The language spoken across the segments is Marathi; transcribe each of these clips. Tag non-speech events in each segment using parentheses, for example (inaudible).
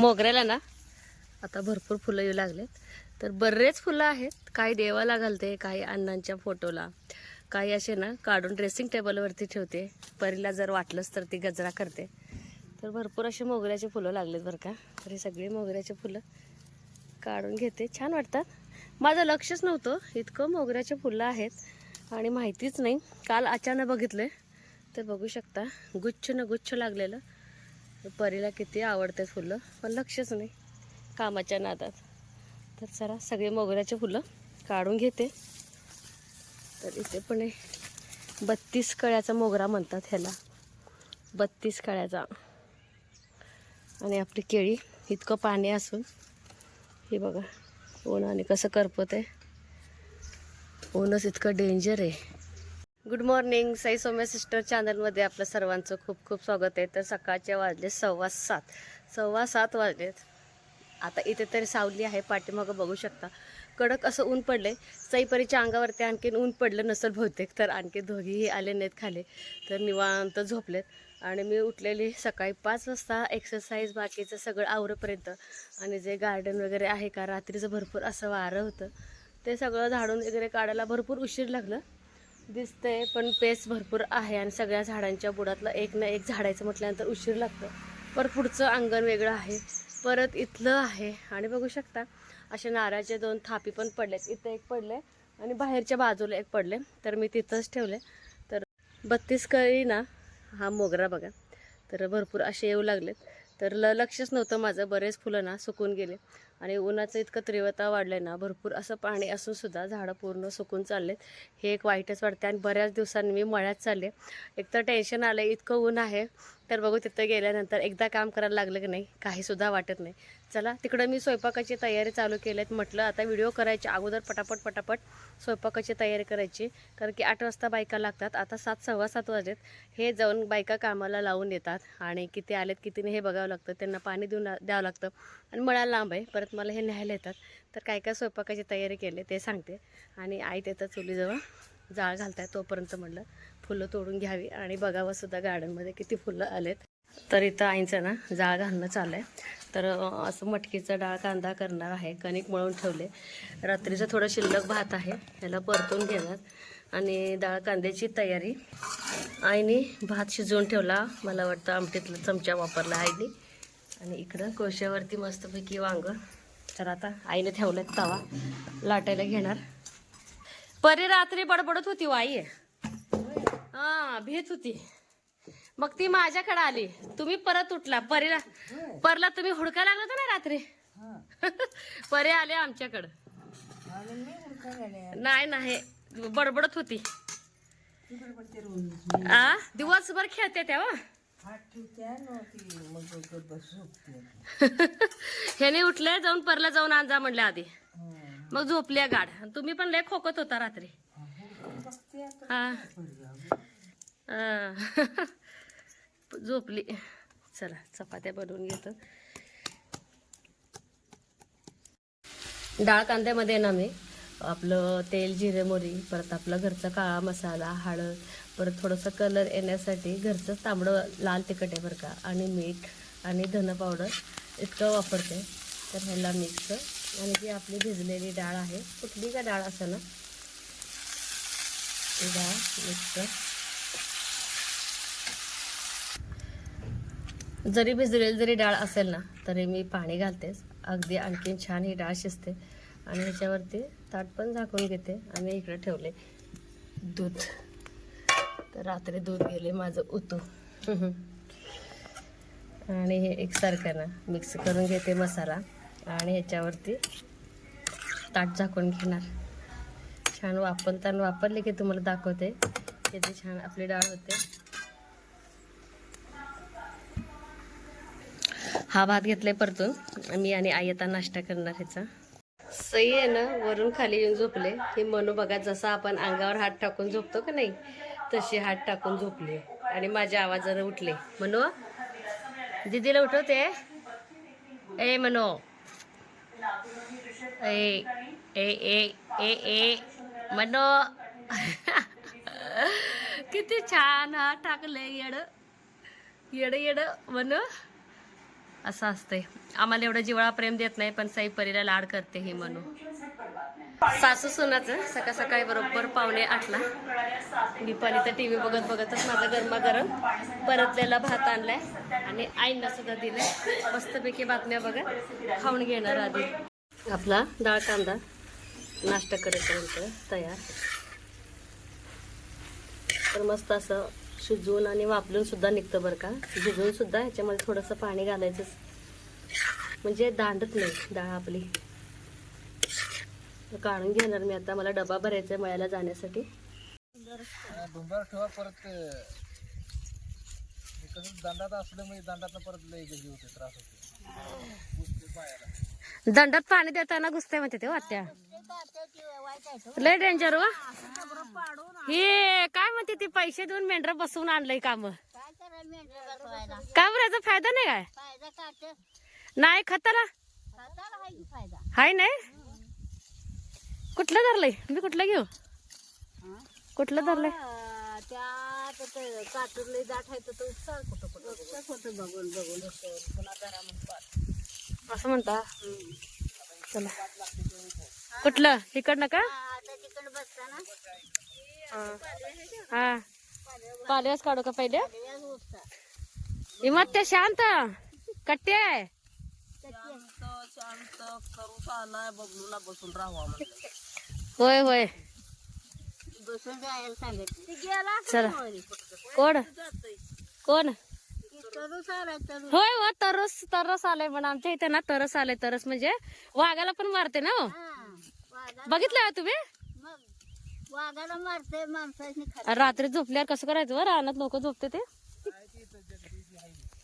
मोगऱ्याला ना आता भरपूर फुलं येऊ लागलेत. तर बरेच फुलं आहेत. काही देवाला घालते काही अण्णांच्या फोटोला. काही असे ना काढून ड्रेसिंग टेबलवरती ठेवते. परीला जर वाटलंच तर ती गजरा करते. तर भरपूर असे मोगऱ्याचे फुलं लागलेत बरं का. तर हे सगळे मोगऱ्याचे फुलं काढून घेते. छान वाटतात. माझं लक्षच नव्हतं. इतकं मोगऱ्याचे फुलं आहेत. आणि माहितीच नाही. काल अचानक बघितले तर बघू शकता. गुच्छ न गुच्छ लागलेलं. परीला किती आवडतात फुलं? पण लक्षच नाही कामाच्या नादात. तर चला सगळे मोगऱ्याचे फुलं काढून घेते. तर इथे पण आहे बत्तीस कळ्याचा मोगरा म्हणतात ह्याला. बत्तीस कळ्याचा. आणि आपली केळी इतकं पाणी असून हे बघा उन्हाने कसं करपत आहे ऊनच इतकं डेंजर आहे. गुड मॉर्निंग साई सौम्य सिस्टर चॅनलमध्ये आपलं सर्वांचं खूप खूप स्वागत आहे. तर सकाळचे वाजले सव्वा सात. सव्वा सात वाजलेत. आता इथे तरी सावली आहे पाठीमागं बघू शकता. कडक असं ऊन पडलंय. सईपरीच्या अंगावरती आणखीन ऊन पडलं नसेल बहुतेक तर आणखी दोघीही आले नाहीत खाली. तर निवांत झोपलेत. आणि मी उठलेली सकाळी पाच वाजता. एक्सरसाइज बाकीचं सगळं आवरपर्यंत. आणि जे गार्डन वगैरे आहे का रात्रीचं भरपूर असं वारं होतं. ते सगळं झाडून वगैरे काढायला भरपूर उशीर लागलं. दिसतंय पण पेस भरपूर आहे आणि सगळ्या झाडांच्या बुडातलं एक ना एक झाडायचं म्हटल्यानंतर उशीर लागतो. पर पुढचं अंगण वेगळं आहे. परत इथलं आहे आणि बघू शकता असे नारळाचे दोन थापी पण पडलेत. इथं एक पडले आणि बाहेरच्या बाजूला एक पडले तर मी तिथंच ठेवले तर बत्तीस कळी ना हा मोगरा बघा. तर भरपूर असे येऊ लागलेत. तर ल लक्षच नव्हतं माझं. बरेच फुलं ना सुकून गेले. आणि उन्हाचं इतकं तीव्रता वाढलं आहे ना भरपूर असं पाणी असून सुद्धा झाडं पूर्ण सुकून चाललेत. हे एक वाईटच वाटते आणि बऱ्याच दिवसांनी मी मळ्यात चालले. एक तर टेन्शन आलं इतकं ऊन आहे तर बघू तिथं गेल्यानंतर एकदा काम करायला लागलं की नाही काहीसुद्धा वाटत नाही. चला तिकडं मी स्वयंपाकाची तयारी चालू केली आहेत म्हटलं आता व्हिडिओ करायचे. अगोदर पटापट पटापट स्वयंपाकाची तयारी करायची. कारण की आठ वाजता बायका लागतात. आता सात सव्वा सात वाजेत. हे जाऊन बायका कामाला लावून येतात आणि किती आलेत किती नाही हे बघावं लागतं. त्यांना पाणी देऊन द्यावं लागतं. आणि मळ्याला लांब आहे. परत मला हे न्यायला येतात. तर काय काय स्वयंपाकाची तयारी केली ते सांगते. आणि आई तिथं चुलीजवळ. जाळ घालताय तोपर्यंत म्हटलं फुलं तोडून घ्यावी. आणि बघावं सुद्धा गार्डनमध्ये किती फुलं आलेत. तर इथं आईचं ना जाळ घालणं चाललं आहे तर असं मटकीचा डाळ कांदा करणार आहे. कणिक मळून ठेवले. रात्रीचं थोडं शिल्लक भात आहे. ह्याला परतून घेणार. आणि डाळ कांद्याची तयारी. आईने भात शिजवून ठेवला. मला वाटतं आमटीतला चमचा वापरला आईने. आणि इकडं कोळशावरती मस्तपैकी वांगं तर आता आईने ठेवलं तवा. लाटायला घेणार. परी रात्री बडबडत होती वाई आई. हा भीत होती. मग ती माझ्याकडे आली. तुम्ही परत उठला. परीला परला तुम्ही हुडका लागला होता ना रात्री? (laughs) परे आले आमच्याकडं. नाही नाही. बडबडत होती. आ? दिवसभर खेळते तेव्हा हो. (laughs) ह्याने उठले जाऊन परला जाऊन आणजा म्हणले आधी. मग झोपल्या गाड तुम्ही पण लय खोकत होता रात्री. हा हा. (laughs) झोपली. चला चपात्या बनवून घेतो. डाळ कांद्यामध्ये ना मी आपलं तेल जिरे मोरी परत आपला घरचा काळा मसाला हळद परत थोडंसं कलर येण्यासाठी घरचं तांबडं लाल तिखट आहे बरं का. आणि मीठ आणि धन पावडर इतकं वापरते. तर ह्याला मिक्स आणि जी आपली भिजलेली डाळ आहे कुठली का डाळ असं ना? ती डाळ मिक्स जरी भिजलेली जरी डाळ असेल ना तरी मी पाणी घालतेच. अगदी आणखीन छान ही डाळ शिजते. आणि ह्याच्यावरती ताट पण झाकून घेते. आणि इकडे ठेवले दूध. तर रात्री दूध गेले माझं उतू. आणि हे एकसारखं ना मिक्स करून घेते मसाला. आणि ह्याच्यावरती ताट झाकून घेणार. छान वापरताना वापरले की तुम्हाला दाखवते. किती छान आपली डाळ होते. हा भात घेतलाय परतून. मी आणि आई आता नाश्ता करणार ह्याचा. सई आहे ना वरून खाली येऊन झोपले. हे मनू बघा जसा आपण अंगावर हात टाकून झोपतो का नाही तशी हात टाकून झोपले. आणि माझ्या आवाजाने उठले. मनू दीदीला उठवते ए मनू. ए ए ए ए ए मनू. (laughs) किती छान हात टाकले येड. येड येड मनू. असं असतंय. आम्हाला एवढं जिवाळा प्रेम देत नाही पण साई परीला लाड करते हे म्हणून. सासू सुनाचं सकाळ सकाळी बरोबर पावणे आठला. मी तर इथं टी व्ही बघत बघतच माझा गरमागरम परतलेला भात आणलाय आणि आईंना सुद्धा दिलाय. मस्तपैकी बातम्या बघत खाऊन घेणार आधी. आपला डाळ कांदा नाश्ता करेपर्यंत तयार. तर मस्त असं शिजवून आणि वापरून सुद्धा निघतं बरं का. शिजवून सुद्धा ह्याच्यामध्ये थोडंसं पाणी घालायचं. म्हणजे दांडत नाही डाळ आपली. काढून घेणार मी आता. मला डबा भरायचा आहे मळ्याला जाण्यासाठी. ठेवा परत दांडात असल्यामुळे म्हणजे परत लय होते त्रास होते. पायाला दंडात पाणी देताना घुसते म्हणते ते हो आत्या. लय डेंजर वा हे काय म्हणते ती पैसे देऊन मेंढर बसवून आणलंय काम. काय बरं याचा फायदा नाही काय? नाही खताला. हाय की फायदा? हाय नाही? कुठलं धरलंय? मी कुठलं घेऊ? कुठलं धरलंय? आ, त्या काटूर लय दाट आहे तर बघून असं म्हणता? चला. कुठलं? इकडनं का? हा. पाल्याच काढू का पहिले? याच ते शांत. कट्टे आहे. होय होय. बसून चला. कोण? कोण? होय हो तरस तरस आलंय पण आमच्या इथे ना तरस आलंय तरस म्हणजे वाघाला पण मारते ना हो? हा बघितलं का तुम्ही? वाघाला मारते माणसाने रात्री झोपल्यावर कसं करायचं बरं रानात लोक झोपते ते.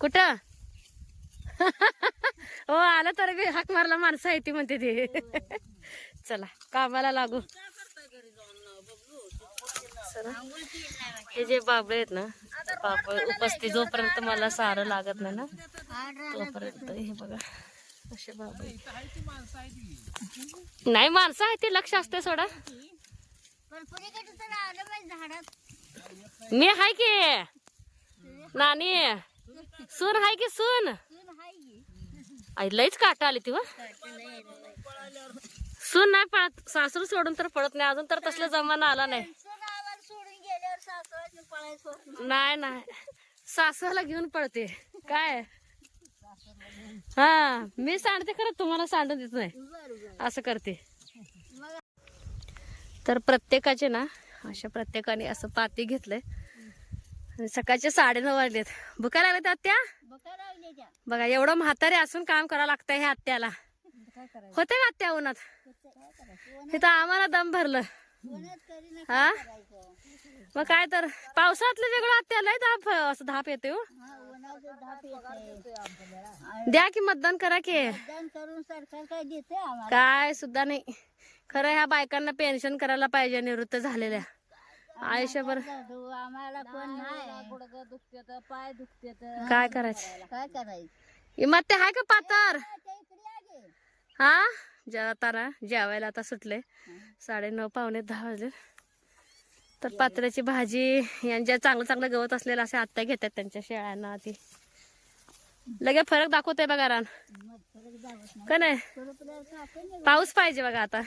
कुठं? हो आलं तर बी हाक मारला माणसं आहे ती म्हणते ती. चला कामाला लागू. हे जे बाबळे आहेत ना बाबळे उपस्थित जोपर्यंत मला सारं लागत नाही ना तोपर्यंत हे बघा असे बाबळे. नाही माणसं आहे ते लक्ष असते सोडा. मी हाय की? नानी सून हाय की सून? आई लईच काटा आली ती व सून नाही पळत. सासरू सोडून तर पळत नाही. अजून तर तसला जमाना आला नाही. सोडून गेल्यावर पळायचं नाही. नाही. सासूला घेऊन पळते. काय? हा मी सांडते खरं तुम्हाला सांडून देत नाही. असं करते. तर प्रत्येकाचे ना अशा प्रत्येकाने असं पाती घेतलंय. आणि सकाळचे साडेनऊ वाजलेत. भुका लागलेत आत्या? बघा लागले त्या बघा एवढं म्हातारे असून काम करावं लागतंय ह्या आत्याला. होते का आत्या उन्हात? तिथं आम्हाला दम भरलं. हा? मग काय तर पावसातलं वेगळं आत्याला धाप असं धाप येते हो. उन्हाचं धाप येते. द्या की मतदान करा की. मतदान करून सरकार काय देते आम्हाला? काय सुद्धा नाही. खरं ह्या बायकांना पेन्शन करायला पाहिजे निवृत्त झालेल्या. आयुष्यभर आम्हाला कोण काय करायचं? काय करायचं? इमत ते हाय का पातर? हा? जेवताना जेवायला आता सुटले. साडे नऊ पावणे दहा वाजले. तर पात्राची भाजी यांच्या चांगलं चांगलं गवत असलेलं असे आत्या घेतात त्यांच्या शेळ्यांना आधी लगे फरक दाखवते बघा रान. का नाही? पाऊस पाहिजे बघा आता.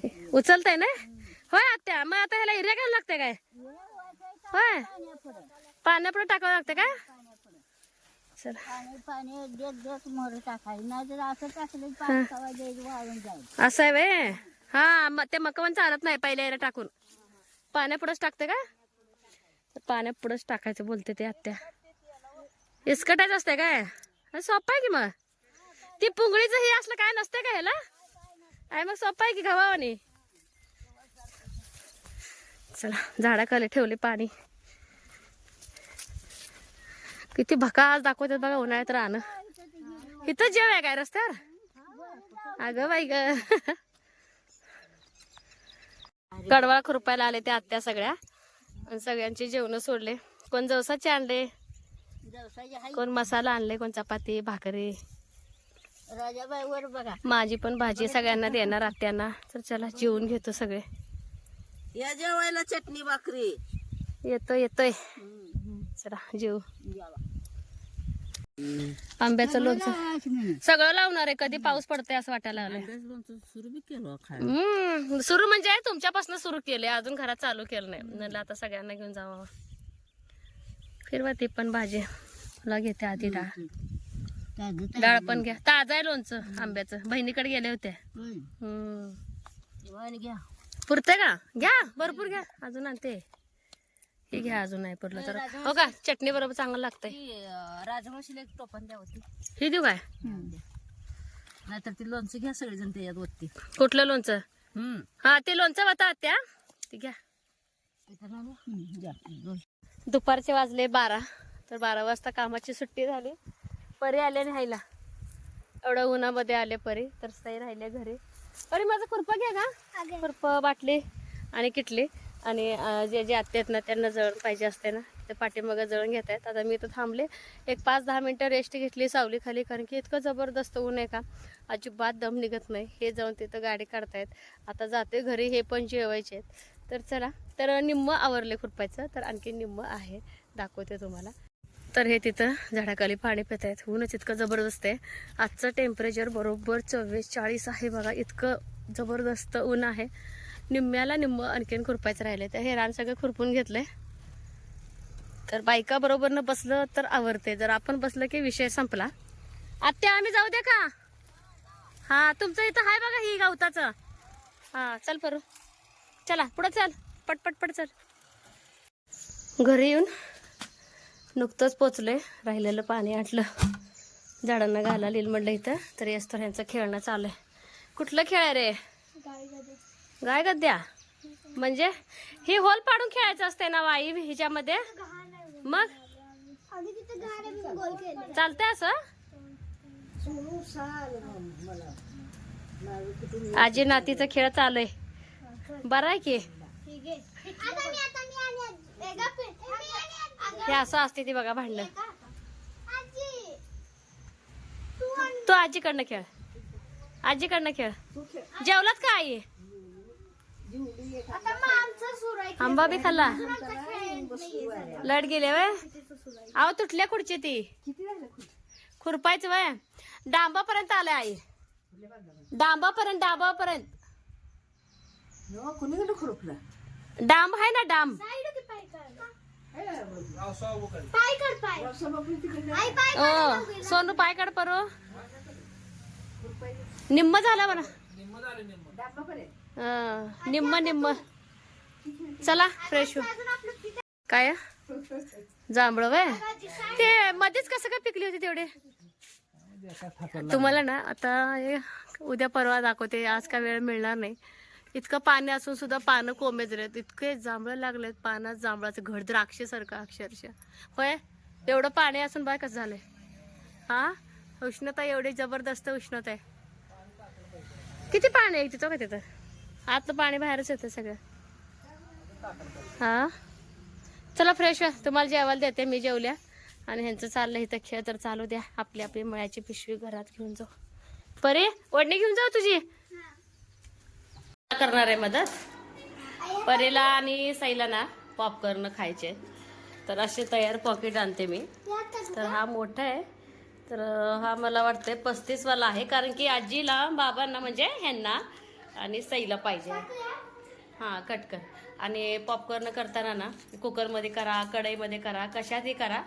की उचलताय ना? होय आत्या मग आता ह्याला हिऱ्या घ्यायला लागते काय? होय. पाण्यापुढं टाकावं लागतं चला पाणी पाणी देत देत मोर टाकायचं. नाही तर असं टाकलं पाणी कवा द्यायचं वाळून जाईल. असं आहे वे हा मग ते मकवन चालत नाही पहिल्या याला टाकून. पाण्यापुढंच टाकते का? पाण्यापुढंच टाकायचं बोलते ते आत्या. इसकटायचं असते काय? सोपं आहे की मग? ती पुंगळीचं हे असलं काय नसते का ह्याला? आहे मग सोपं आहे की गव्हावानी चला झाडाखाली ठेवले पाणी. किती भकास दाखवतात बघा उन्हाळ्यात राहणं इथं जेव आहे काय रस्त्यावर? अगं बाई ग. कडवाळ खुरपायला आले ते आत्या सगळ्या. आणि सगळ्यांचे जेवण सोडले. कोण जवसाचे आणले? कोण मसाला आणले? कोण चपाती भाकरी? वर बघा माझी पण भाजी सगळ्यांना देणार आत्यांना. तर चला जेवून घेतो सगळे. या जेवायला चटणी भाकरी. येतोय येतोय. चला जेऊ. जेवा. आंब्याचं लोणचं. सगळं लावणार आहे. कधी पाऊस पडतंय असं वाटायला लागलंय. सुरू हम्म. सुरू म्हणजे तुमच्यापासून सुरू केले अजून घरात चालू केलं नाही. म्हणलं आता सगळ्यांना घेऊन जावं. फिरवा ती पण भाजी. मला घेते आधी डाळ. डाळ पण घ्या. ताजं आहे लोणचं आंब्याचं. बहिणीकडे गेले होते. हम्म. पुरतंय का? घ्या. भरपूर घ्या. अजून आणते. हे घ्या अजून नाही पुरलं तर. हो का? चटणी बरोबर चांगलं लागतंय. राजमाशीला एक टोपण द्या होती हे देऊ काय? नाहीतर ती लोणचं घ्या सगळेजण त्याच्यात वरती. कुठलं लोणचं? हम्म. हा ते लोणचं वाता त्या ते घ्या. दुपारचे वाजले बारा. तर बारा वाजता कामाची सुट्टी झाली. परी आले न्यायला. एवढ्या उन्हामध्ये आले परी तर सई राहिले घरी. परी माझा खुरपा घ्या का खुरप बाटली आणि किटली. आणि जे जे आत्ते आहेत ना त्यांना जळण पाहिजे असते ना ते पाठीमागं जळण घेत आहेत. आता मी इथं थांबले. एक पाच दहा मिनटं रेस्ट घेतली सावली खाली कारण की इतकं जबरदस्त ऊन आहे का? अजिबात दम निघत नाही. हे जाऊन तिथं गाडी काढतायत. आता जाते घरी हे पण जेवायचे आहेत. तर चला तर निम्म आवरले खुरपायचं तर आणखी निम्म आहे. दाखवते तुम्हाला. तर हे तिथं झाडाखाली पाणी पित आहेत. ऊनच इतकं जबरदस्त आहे. आजचं टेम्परेचर बरोबर चव्वेचाळीस आहे बघा. इतकं जबरदस्त ऊन आहे. निम्म्याला निम्म आणखीन खुरपायचं राहिले तर हे रान सगळं खुरपून घेतलंय. तर बायका बरोबरनं बसलं तर आवरते जर आपण बसलं की विषय संपला. आत्या आम्ही जाऊ द्या का? हा तुमचं इथं आहे बघा ही गावताचं. हा चल परू. चला पुढं चल. पट पट पट चल. घरी येऊन नुकतंच पोचले राहिलेलं पाणी आटलं. झाडांना घाला लिहिल म्हणलं इथं. तर येस तर ह्यांचं खेळणं चालू आहे. कुठलं खेळ आहे रे? गाय गद्या? म्हणजे ही होल पाडून खेळायचं असते ना वाई हिच्यामध्ये? मग? चालतंय असं? आजी नातीचा खेळ चालू आहे. बरं आहे की? हे असं असते ती बघा भांडणं. तू आजीकडनं खेळ. आजीकडनं खेळ. जेवलात का आई? आंबा बी खाल्ला. लढ गेले वय. आव तुटल्या खुर्ची ती. खुरपायचं वय. डांबापर्यंत आले आई. डांबापर्यंत डांबापर्यंत. खुरपला? डांब आहे ना डांब. सोनू पाय काढ परो. निम्म झाला म्हणा. हं, निम्म निम्म. चला फ्रेश हो काय जांभळ वय? ते मध्येच कसं काय पिकली होती तेवढे? तुम्हाला ना आता हे उद्या परवा दाखवते आज काय वेळ मिळणार नाही. इतकं पाणी असून सुद्धा पानं कोमेजलेत इतके जांभळं लागलेत पानात जांभळाचं घड द्राक्षेसारखं अक्षरशः. होय? एवढं पाणी असून बाय कसं झालंय? हा? उष्णता एवढी जबरदस्त उष्णता आहे. किती पाणी आहे तिथं का तिथं? आतलं पाणी बाहेरच येतं सगळं. हा? चला फ्रेश व्हा. तुम्हाला जेवायला देते मी जेवल्या. आणि ह्यांचं चाललं इथं खेळ तर चालू द्या. आपली आपली मळ्याची पिशवी घरात घेऊन जाऊ. परे ओढणी घेऊन जाऊ तुझी? करणार आहे मदत. परेला आणि साईला ना पॉपकॉर्न खायचे. तर असे तयार पॉकेट आणते मी. तर हा मोठा आहे. तर हा मला वाटतंय पस्तीसवाला आहे. कारण की आजीला बाबांना म्हणजे ह्यांना आणि सईला पाहिजे. हां कट कर. आणि पॉपकॉर्न करताना ना कुकरमध्ये करा कढईमध्ये करा कशातही करा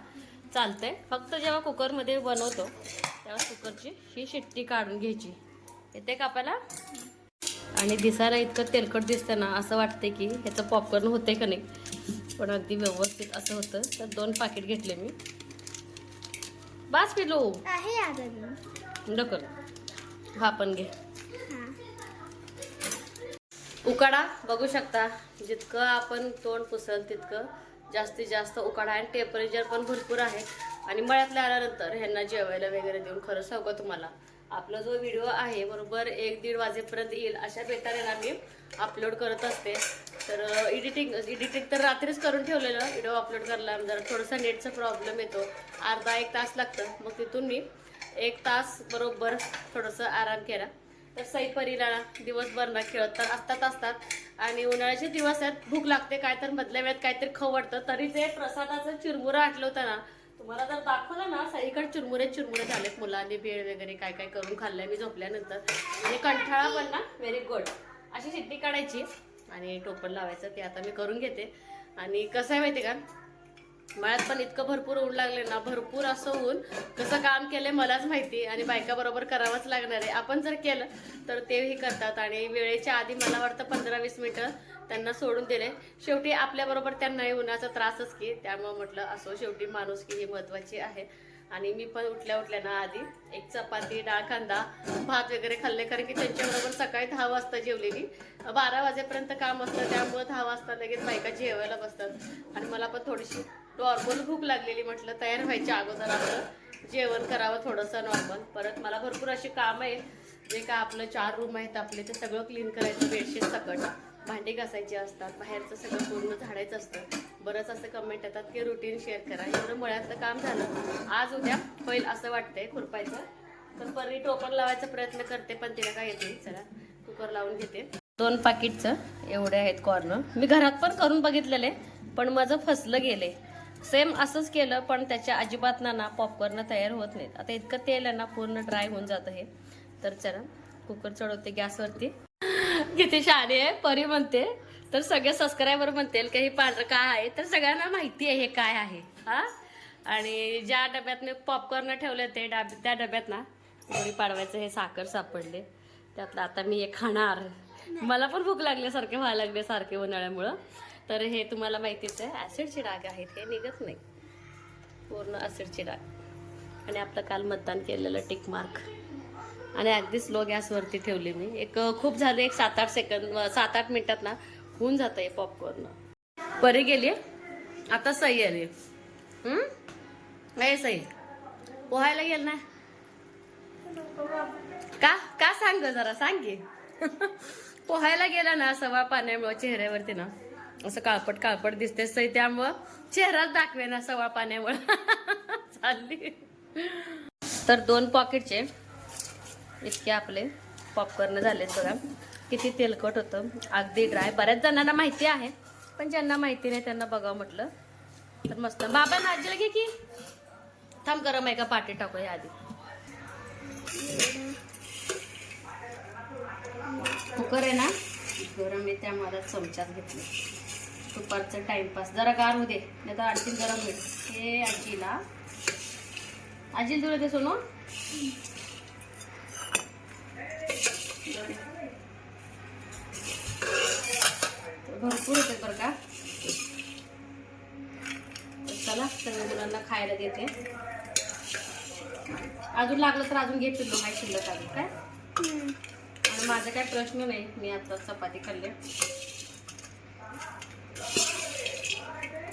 चालतंय. फक्त जेव्हा कुकरमध्ये बनवतो तेव्हा कुकरची ही शिट्टी काढून घ्यायची. येते कापायला आणि दिसायला इतकं तेलकट दिसतं ना असं वाटते की ह्याचं पॉपकॉर्न होते का नाही? पण अगदी व्यवस्थित असं होतं. तर दोन पाकिट घेतले मी. बास पिलो नको. हा पण घे. उकाडा बघू शकता. जितकं आपण तोंड पुसल तितकं जास्तीत जास्त उकाडा आणि टेम्परेचर पण भरपूर आहे. आणि मळ्यातल्या आल्यानंतर ह्यांना जेवायला वगैरे देऊन खरं सांगू का तुम्हाला. आपला जो व्हिडिओ आहे बरोबर एक दीड वाजेपर्यंत येईल अशा बेताने ना मी अपलोड करत असते. तर एडिटिंग एडिटिंग तर रात्रीच करून ठेवलेलं. व्हिडिओ अपलोड करायला जरा थोडासा नेटचा प्रॉब्लेम येतो. अर्धा एक तास लागतं. मग तिथून मी एक तास बरोबर थोडंसं आराम केला. तर सई परीला दिवसभर ना खेळत तर असतात असतात. आणि उन्हाळ्याचे दिवस आहेत भूक लागते काय तर मधल्या वेळेत काहीतरी खवडतं तरी ते प्रसादाचं चिरमुरं आटलं होतं ना. तुम्हाला जर दाखवलं ना सगळीकडे चुरमुरे चिरमुरे झालेत मुलांनी भेळ वगैरे काय काय करून खाल्लंय मी झोपल्यानंतर. आणि कंठाळा पण ना व्हेरी गुड अशी शिट्टी काढायची आणि टोपण लावायचं ते आता मी करून घेते. आणि कसं आहे माहिती का? मळ्यात पण इतकं भरपूर ऊन लागले ना भरपूर असं ऊन. कसं काम केलंय मलाच माहिती आणि बायका बरोबर करावंच लागणार आहे. आपण जर केलं तर तेही करतात. आणि वेळेच्या आधी मला वाटतं पंधरा वीस मिनटं त्यांना सोडून दिले. शेवटी आपल्याबरोबर त्यांनाही उन्हाचा त्रासच की. त्यामुळे म्हटलं असो शेवटी माणूस की ही महत्वाची आहे. आणि मी पण उठल्या उठल्या ना आधी एक चपाती डाळ कांदा भात वगैरे खाल्ले. कारण की त्यांच्याबरोबर सकाळी दहा वाजता जेवलेली. बारा वाजेपर्यंत काम असतं त्यामुळं दहा वाजता लगेच बायका जेवायला बसतात. आणि मला पण थोडीशी नॉर्मल भूक लागलेली म्हटलं तयार व्हायच्या अगोदर आपलं जेवण करावं थोडंसं नॉर्मल परत मला भरपूर अशी काम आहे जे का आपलं चार रूम आहेत आपले ते सगळं क्लीन करायचं बेडशीट सकट. भांडी घासायची असतात बाहेरचं सगळं पूर्ण झाडायचं असतं. बरंच असं कमेंट येतात की रुटीन शेअर करा. एवढं मुळ्यातलं काम झालं. आज उद्या होईल असं वाटतंय खुरपायचं. तर परी टोपण लावायचा प्रयत्न करते पण तिला काय येत नाही. चला कुकर लावून घेते. दोन पाकिटचं एवढे आहेत कॉर्नर मी घरात पण करून बघितलेले पण माझं फसलं गेले. सेम असंच केलं पण त्याच्या अजिबात ना ना पॉपकॉर्न तयार होत नाहीत. आता इतकं तेल आहे ना पूर्ण ड्राय होऊन जातं हे. तर चला कुकर चढवते गॅसवरती किती शाळे आहे परी म्हणते. तर सगळे सबस्क्रायबर म्हणतील की हे पांढरं काय आहे? तर सगळ्यांना माहिती आहे हे काय आहे. हा? आणि ज्या डब्यात मी पॉपकॉर्न ठेवले ते डाब त्या डब्यात ना गुढी पाडवायचं हे साखर सापडले. त्यातलं आता मी हे खाणार. मला पण भूक लागल्यासारखे व्हायला लागले सारखे उन्हाळ्यामुळं. तर हे तुम्हाला माहितीच आहे ॲसिडची डाग आहेत हे निघत नाही. पूर्ण ॲसिडचे डाग. आणि आपलं काल मतदान केलेलं टिक मार्क. आणि अगदी स्लो गॅसवरती ठेवली मी. एक खूप झाले एक सात आठ सेकंद सात आठ मिनिटात ना होऊन जातं हे पॉपकॉर्न परी गेली आता सही आली हम्म? नाही सई पोहायला गेल ना? का? का सांग जरा सांग की. (laughs) पोहायला गेला ना सवा पाण्यामुळे चेहऱ्यावरती ना. असं काळपट काळपट दिसते सई त्यामुळं चेहराच दाखवे ना सवा पाण्यामुळं. (laughs) चालली. तर दोन पॉकेटचे इतके आपले पॉपकॉर्न झालेत बघा. किती तेलकट होतं. अगदी ड्राय बऱ्याच जणांना माहिती आहे पण ज्यांना माहिती नाही त्यांना बघावं म्हटलं. तर मस्त. बाबा नाजीला घे की? थांब गरम आहे का? पाटी टाकूया आधी. कुकर आहे ना? गरम आहे त्यामुळे आता चमच्यात घेतले. दुपारचं टाइमपास. जरा गार होऊ दे नाही तर आणखी गरम होईल. हे आजीला. आजीला तुला ते सोनू. भरपूर होते बरं का. तर चला सगळ्या मुलांना खायला देते. अजून लागलं तर अजून घे पिल्लू माहिती शिल्लक अजून काय? आणि माझा काय प्रश्न नाही मी आता चपाती खाल्ली.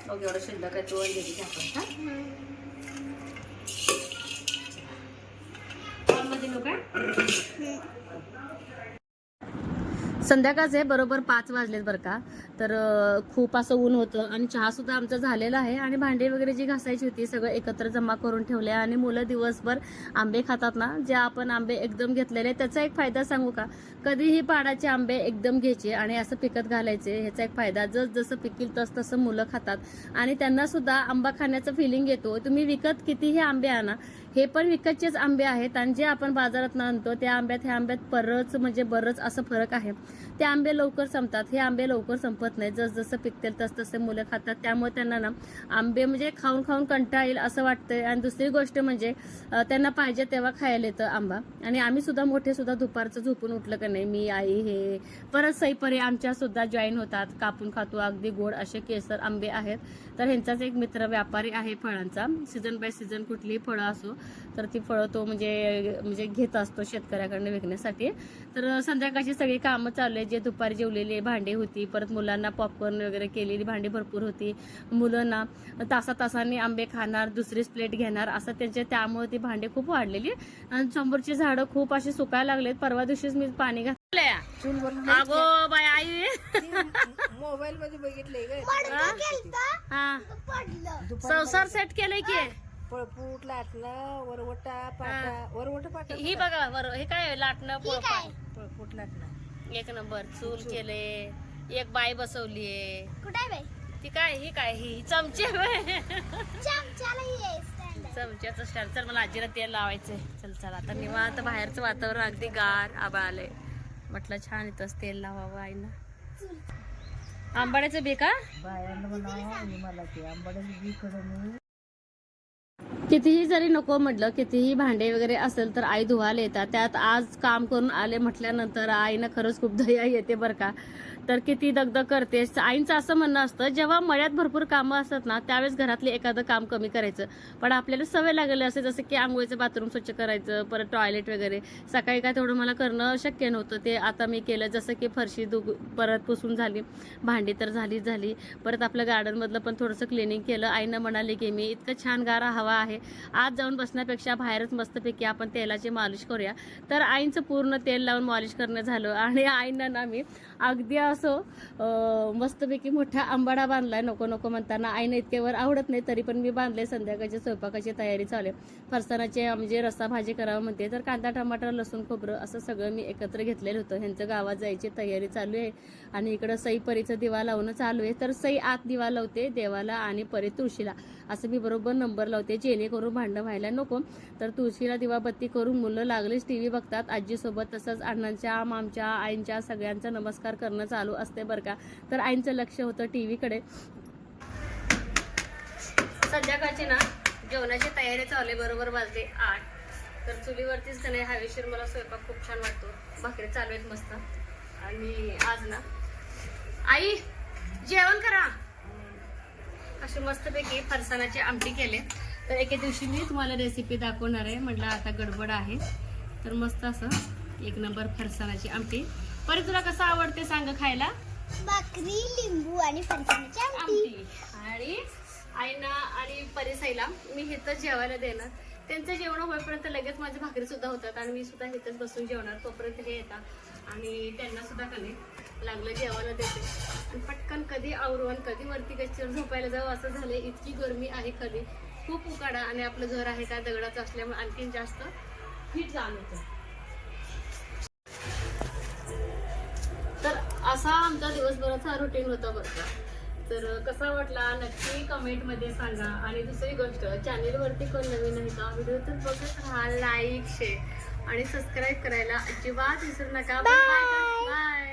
बघ एवढं शिल्लक आहे तो घेते आपण हा नको संध्याकाळचे बरोबर पाच वाजलेत बरं का. तर खूप असं ऊन होतं आणि चहा सुद्धा आमचा झालेला आहे आणि भांडी वगैरे जी घासायची होती सगळं एकत्र जमा करून ठेवले आणि मुलं दिवसभर आंबे खातात ना जे आपण आंबे एकदम घेतलेले त्याचा एक फायदा सांगू का? कधीही पाडाचे आंबे एकदम घ्यायचे आणि असं पिकत घालायचे ह्याचा एक फायदा. जस जसं पिकील तस तसं मुलं खातात आणि त्यांना सुद्धा आंबा खाण्याचं फिलिंग येतो. तुम्ही विकत कितीही आंबे आणा हे पण विकतचेच आंबे आहेत आणि जे आपण बाजारात आणतो त्या आंब्यात ह्या आंब्यात परच म्हणजे बरंच असं फरक आहे. ते आंबे लवकर संपतात हे आंबे लवकर संपत नाही जसजसं पिकतील तसतसे मुलं खातात. त्यामुळे त्यांना ना आंबे म्हणजे खाऊन खाऊन कंटाळ येईल असं वाटतंय. आणि दुसरी गोष्ट म्हणजे त्यांना पाहिजे तेव्हा खायला येतं आंबा. आणि आम्ही सुद्धा मोठे सुद्धा दुपारचं झोपून उठलं का नाही मी आई हे परत सईपरी आमच्या सुद्धा जॉईन होतात. कापून खातो अगदी गोड असे केसर आंबे आहेत. तर ह्यांचाच एक मित्र व्यापारी आहे फळांचा. सीझन बाय सीझन कुठलीही फळं असो तर ती फळं तो म्हणजे म्हणजे घेत असतो शेतकऱ्याकडनं विकण्यासाठी. तर संध्याकाळची सगळी कामं चालू आहे जे दुपारी जेवलेली भांडी होती परत मुलांना पॉपकॉर्न वगैरे केलेली भांडी भरपूर होती. मुलं ना तासा तासांनी आंबे खाणार दुसरीच प्लेट घेणार असं त्यांचे त्यामुळे ती भांडी खूप वाढलेली. आणि समोरची झाडं खूप अशी सुकायला लागलेत. परवा दिवशीच मी पाणी अगो बाय आई. मोबाईल मध्ये बघितलंय हा. संसार सेट केलंय की. पळपूट लाटणं वरवटा पाटा. वरवटा पाटा ही बघा बरं हे काय लाटणं पोळपाट. पळपूट लाटणं. एक नंबर चूल केले एक बाई बसवलीये कुठे बाई? ती काय ही काय ही चमचे. चमच्याला चमच्याचं स्टँड चल मला आजीला तेल लावायचंय. चल चल आता निवांत बाहेरचं वातावरण अगदी गार आबा आलंय. म्हटलं छान इथंच तेल लावावं आईनं. आंबाड्याचं बी का? बायांना म्हणावं मला ते आंबाड्याची बी कडं कितीही जरी नको म्हटलं कितीही भांडे वगैरे असेल तर आई धुवायला येतात. त्यात आज काम करून आले म्हटल्यानंतर आईनं खरंच खूप दया येते बरं का. तर किती दगदग करते आईंचं असं म्हणणं असतं जेव्हा मळ्यात भरपूर कामं असतात ना त्यावेळेस घरातले एखादं काम कमी करायचं. पण आपल्याला सवय लागलेली असते जसं की आंघोळीचं बाथरूम स्वच्छ करायचं परत टॉयलेट वगैरे. सकाळी काय तेवढं मला करणं शक्य नव्हतं. ते आता मी केलं जसं की फरशी दुग परत पुसून झाली भांडी तर झालीच झाली. परत आपलं गार्डनमधलं पण थोडंसं क्लिनिंग केलं. आईनं म्हणाले की मी इतकं छान गारा हवा आहे. आज जाऊन बसण्यापेक्षा बाहेरच मस्तपैकी आपण तेलाची मालिश करूया. तर आईंचं पूर्ण तेल लावून मालिश करणं झालं. आणि आईंना ना मी अगदी असं मस्तपैकी मोठा आंबाडा बांधलाय नको नको म्हणताना. आईनं वर आवडत नाही तरी पण मी बांधले संध्याकाळच्या स्वयंपाकाची तयारी चालू आहे. फरसाणाचे म्हणजे रस्सा भाजी करावं म्हणते तर कांदा टमाटर लसूण खोबरं असं सगळं मी एकत्र घेतलेलं होतं. ह्यांचं गावात जायची तयारी चालू आहे. आणि इकडं सई परीचा दिवा लावणं चालू आहे. तर सई आत दिवा लावते देवाला आणि परी तुळशीला. असं मी बरोबर नंबर लावते. जेणेकरून भांडणं व्हायला नको. तर तुळशीला दिवाबत्ती करून मुलं लागलीच टी व्ही बघतात. आजीसोबत तसंच अण्णांच्या मामच्या आईंच्या सगळ्यांचा नमस्कार करणं चालू असते बरं का. तर आईंचं लक्ष होतं टी व्हीकडे संध्याकाळची ना जेवणाची तयारी चालू बरोबर वाजले आठ. तर चुलीवरतीच का नाही हवेशीर मला स्वयंपाक खूप छान वाटतो. भाकरी चालू आहेत मस्त. आणि आज ना आई जेवण करा. अशी मस्तपैकी फरसाणाची आमटी केले. तर एके दिवशी मी तुम्हाला रेसिपी दाखवणार आहे. म्हटलं आता गडबड आहे. तर मस्त असं एक नंबर फरसाणाची आमटी. परी तुला कसं आवडते सांग खायला? भाकरी लिंबू आणि फणसाची आमटी. आणि आईना आणि परिसाईला मी इथं जेवायला देणार. त्यांचं जेवण होईपर्यंत लगेच माझी भाकरी सुद्धा होतात आणि मी सुद्धा इथंच बसून जेवणार. तोपर्यंत हे येतात. आणि त्यांना सुद्धा कधी लागलं जेवायला देते. आणि पटकन कधी आवरून कधी वरती गच्चीवर झोपायला जावं असं झालं इतकी गरमी आहे कधी. खूप उकाडा आणि आपलं घर आहे त्या दगडाचं असल्यामुळे आणखीन जास्त हिट जाणवतं तर असा आमचा दिवसभराचा रुटीन होता बरं का. तर कसा वाटला नक्की कमेंटमध्ये सांगा. आणि दुसरी गोष्ट चॅनेलवरती कोण नवीन आहे का? व्हिडिओ तर बघत राहा लाईक शेअर आणि सबस्क्राईब करायला अजिबात विसरू नका. बाय